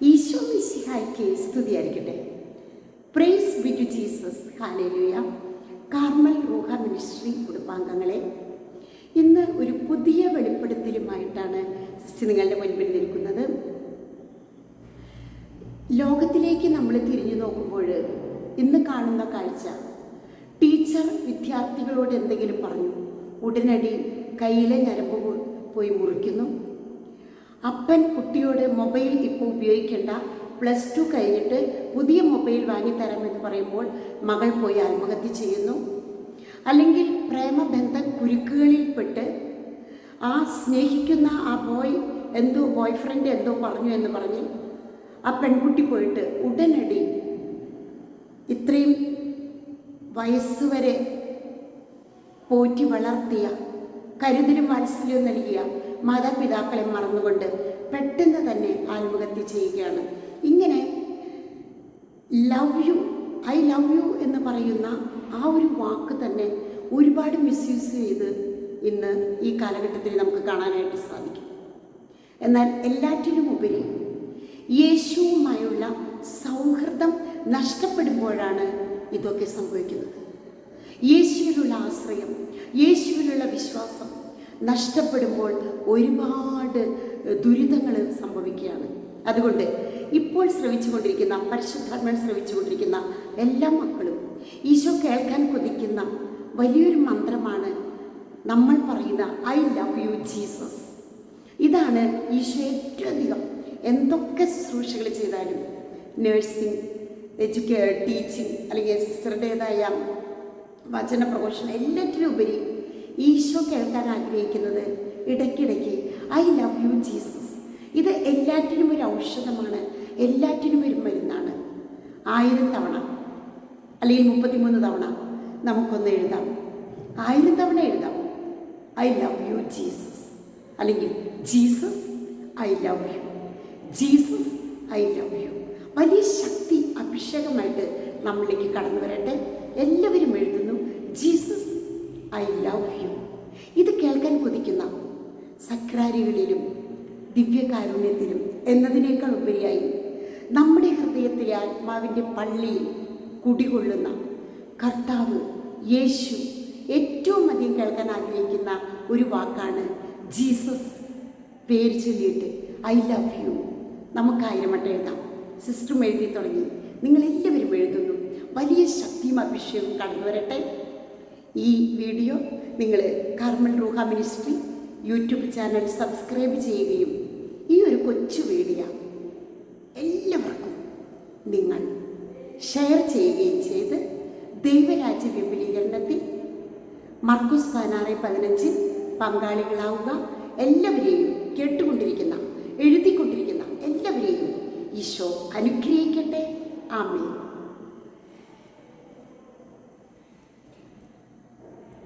ഈശോ സ്തുതിയായിരിക്കട്ടെ. Praise be Jesus hallelujah Carmel Ruha ministry കുടുംബാംഗങ്ങളെ ഇന്ന് ഒരു പുതിയ വെളിപ്പെടുത്തലുമായിട്ടാണ് സിസ്റ്റർ നിങ്ങളുടെ മുൻപിൽ നിൽക്കുന്നത്. ലോകത്തിലേക്ക് നമ്മൾ തിരിഞ്ഞു നോക്കുമ്പോൾ ഇന്ന് കാണുന്ന കാഴ്ച ടീച്ചർ വിദ്യാർത്ഥികളോട് എന്തെങ്കിലും പറഞ്ഞു ഉടനടി കയ്യിലെ ഞരമ്പ് പോയി മുറിക്കുന്നു. അപ്പൻ കുട്ടിയോട് മൊബൈൽ ഇപ്പോൾ ഉപയോഗിക്കേണ്ട. പ്ലസ് ടു കഴിഞ്ഞിട്ട് പുതിയ മൊബൈൽ വാങ്ങിത്തരാമെന്ന് പറയുമ്പോൾ മകൾ പോയി ആത്മഹത്യ ചെയ്യുന്നു. അല്ലെങ്കിൽ പ്രേമബന്ധ കുരുക്കുകളിൽപ്പെട്ട് ആ സ്നേഹിക്കുന്ന ആ ബോയ് എന്തോ ബോയ് ഫ്രണ്ട് എന്തോ പറഞ്ഞു എന്ന് പറഞ്ഞ് ആ പെൺകുട്ടി പോയിട്ട് ഉടനടി ഇത്രയും വയസ്സ് വരെ പോറ്റി വളർത്തിയ കരുതലും വാത്സല്യവും നൽകിയ മാതാപിതാക്കളെ മറന്നുകൊണ്ട് പെട്ടെന്ന് തന്നെ ആത്മഹത്യ ചെയ്യുകയാണ്. ഇങ്ങനെ love you I love you എന്ന് പറയുന്ന ആ ഒരു വാക്ക് തന്നെ ഒരുപാട് മിസ്യൂസ് ചെയ്ത് ഇന്ന് ഈ കാലഘട്ടത്തിൽ നമുക്ക് കാണാനായിട്ട് സാധിക്കും. എന്നാൽ എല്ലാറ്റിനും ഉപരി യേശുവുമായുള്ള സൗഹൃദം നഷ്ടപ്പെടുമ്പോഴാണ് ഇതൊക്കെ സംഭവിക്കുന്നത്. യേശുവിലുള്ള ആശ്രയം യേശുവിലുള്ള വിശ്വാസം നഷ്ടപ്പെടുമ്പോൾ ഒരുപാട് ദുരിതങ്ങൾ സംഭവിക്കുകയാണ്. അതുകൊണ്ട് ഇപ്പോൾ ശ്രമിച്ചുകൊണ്ടിരിക്കുന്ന പരിശുദ്ധാത്മൻ ശ്രമിച്ചുകൊണ്ടിരിക്കുന്ന എല്ലാ മക്കളും ഈശോ കേൾക്കാൻ കൊതിക്കുന്ന വലിയൊരു മന്ത്രമാണ് നമ്മൾ പറയുന്ന ഐ ലവ് യു ജീസസ്. ഇതാണ് ഈശോ ഏറ്റവും അധികം എന്തൊക്കെ ശുശ്രൂഷകൾ ചെയ്താലും നേഴ്സിംഗ് എഡ്യൂക്കേ ടീച്ചിങ് അല്ലെങ്കിൽ സിസ്റ്ററുടേതായ വചന പ്രഘോഷണം എല്ലാറ്റിനും ഉപരി ഈശോ കേൾക്കാൻ ആഗ്രഹിക്കുന്നത് ഇടയ്ക്കിടയ്ക്ക് ഐ ലവ് യു ജീസസ്. ഇത് എല്ലാറ്റിനും ഒരു ഔഷധമാണ് എല്ലാറ്റിനും ഒരു മരുന്നാണ്. ആയിരം തവണ അല്ലെങ്കിൽ മുപ്പത്തിമൂന്ന് തവണ നമുക്കൊന്ന് എഴുതാം. ആയിരം തവണ എഴുതാം. I love you Jesus. അല്ലെങ്കിൽ Jesus I love you. Jesus I love you. വലിയ ശക്തി അഭിഷേകമായിട്ട് നമ്മളിലേക്ക് കടന്നു വരട്ടെ. എല്ലാവരും എഴുതുന്നു ജീസസ് ഐ ലവ് യു ഇത് കേൾക്കാൻ കൊതിക്കുന്ന സക്രാരികളിലും ദിവ്യകാരുണ്യത്തിലും എന്നതിനേക്കാൾ ഉപരിയായി നമ്മുടെ ഹൃദയത്തിലെ ആത്മാവിന്റെ പള്ളിയിൽ കുടികൊള്ളുന്ന കർത്താവ് യേശു ഏറ്റവും അധികം കേൾക്കാൻ ആഗ്രഹിക്കുന്ന ഒരു വാക്കാണ് ജീസസ്. പേര് ചൊല്ലിയിട്ട് ഐ ലവ് യു നമുക്ക് ആയിരം വട്ടം എഴുതാം. സിസ്റ്ററും എഴുതി തുടങ്ങി. നിങ്ങളെല്ലാവരും എഴുതുന്നു. വലിയ ശക്തിയും അഭിഷേകവും കടന്നു വരട്ടെ ഈ വീഡിയോ നിങ്ങൾ Carmel Ruha ministry YouTube channel subscribe ചെയ്യുകയും ഈ ഒരു കൊച്ചു വീഡിയോ എല്ലാവർക്കും നിങ്ങൾ ഷെയർ ചെയ്യുകയും ചെയ്ത് ദൈവരാജ്യ വിപുലീകരണത്തിൽ മർക്കൂസ് പതിനാറ് പതിനഞ്ചിൽ പങ്കാളികളാവുക. എല്ലാവരെയും കേട്ടുകൊണ്ടിരിക്കുന്ന എഴുതിക്കൊണ്ടിരിക്കുന്ന എല്ലാവരെയും ഈശോ അനുഗ്രഹിക്കട്ടെ. ആമേ